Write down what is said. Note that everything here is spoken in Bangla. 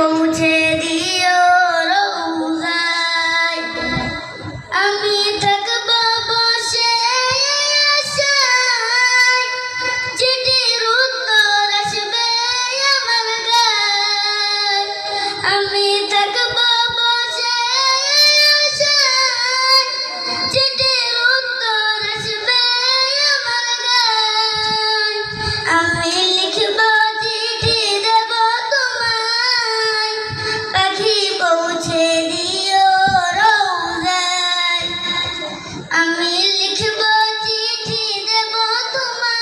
পৌঁছে দিও রৌহায় আমি থাকব বসে আশায়। চিঠির উত্তর আসবে আমার গায়। আমি থাকব বসে চিঠির উত্তর আসবে আমার আমি 动漫